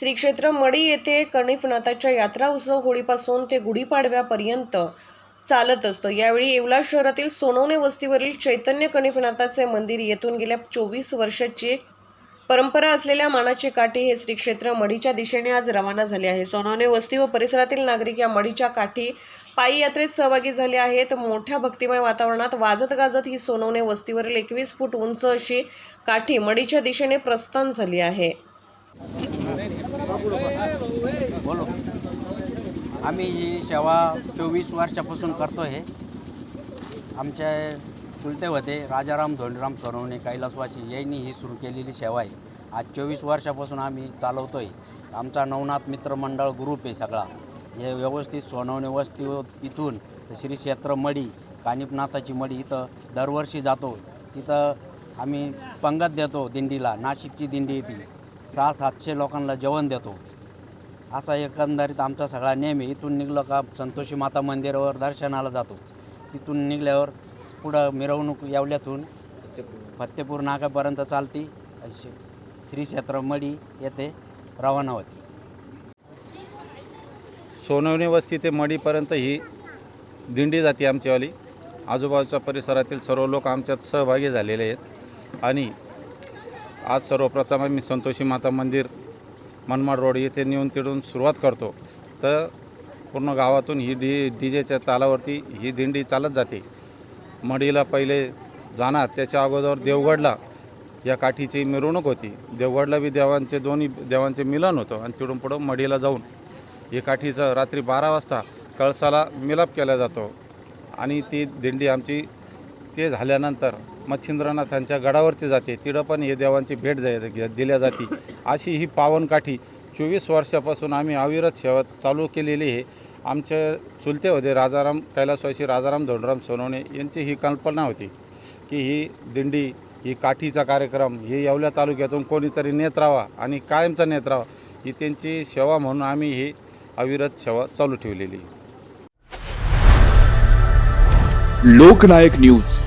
श्री क्षेत्र मडी येथे कणिफनाथाच्या यात्रा उत्सव होळीपासून ते गुढीपाडव्यापर्यंत चालत असतो. यावेळी येवला शहरातील सोनवणे वस्तीवरील चैतन्य कणिफनाथाचे मंदिर येथून गेल्या चोवीस वर्षाची परंपरा असलेल्या मानाची काठी हे श्री क्षेत्र मढीच्या दिशेने आज रवाना झाले आहे. सोनवणे वस्ती व परिसरातील नागरिक या मढीच्या काठी पायी यात्रेत सहभागी झाले आहेत. मोठ्या भक्तिमय वातावरणात वाजत गाजत ही सोनवणे वस्तीवरील एकवीस फूट उंच अशी काठी मढीच्या दिशेने प्रस्थान झाली आहे. बोलो. आम्ही ही सेवा चोवीस वर्षापासून करतो आहे आमच्या चुलते होते राजाराम धोंडराम सोनवणे कैलासवासी यांनी ही सुरू केलेली सेवा आहे. आज चोवीस वर्षापासून आम्ही चालवतो आहे आमचा नवनाथ मित्रमंडळ ग्रुप आहे सगळा. हे व्यवस्थित सोनवणे वस्ती इथून तर श्री क्षेत्र मडी कानिपनाथाची मडी इथं दरवर्षी जातो. तिथं आम्ही पंगत देतो दिंडीला. नाशिकची दिंडी येते. सात सातशे लोकांना जेवण देतो. असा एकंदरीत आमचा सगळा नेहमी इथून निघलो का संतोषी माता मंदिरावर दर्शनाला जातो. तिथून निघल्यावर पुढं मिरवणूक यावल्यातून फत्तेपूर नागापर्यंत चालती अशी श्री क्षेत्र मडी येथे रवाना होती. सोनवणी वस्ती ते मडीपर्यंत ही दिंडी जाते आमचीवाली. आजूबाजूच्या परिसरातील सर्व लोक आमच्यात सहभागी झालेले आहेत. आणि आज सर्वप्रथम मी संतोषी माता मंदिर मनमाड रोड येथे नेऊन तिथून सुरुवात करतो. तर पूर्ण गावातून ही डी डी जेच्या तालावरती ही दिंडी चालत जाते. मडीला पहिले जाणार त्याच्या अगोदर देवगडला या काठीची मिरवणूक होती. देवगडला बी देवांचे दोन्ही देवांचे मिलन होतं आणि तिथून पुढं मडीला जाऊन ही काठीचं रात्री बारा वाजता कळसाला मिलाप केला जातो. आणि ती दिंडी आमची ते झाल्यानंतर मच्छिंद्रनाथांच्या गडावरती जाते. तिथं पण हे देवांची भेट जाय दिल्या जाते. अशी ही पावनकाठी चोवीस वर्षापासून आम्ही अविरत सेवा चालू केलेली आहे. आमचे चुलते होते राजाराम कैलासवासी राजाराम धोंडराम सोनवणे यांची ही कल्पना होती की ही दिंडी ही काठीचा कार्यक्रम हे येवल्या तालुक्यातून कोणीतरी नेत राहावा आणि कायमचा नेत राहावा ही त्यांची सेवा म्हणून आम्ही ही अविरत सेवा चालू ठेवलेली लोकनायक न्यूज.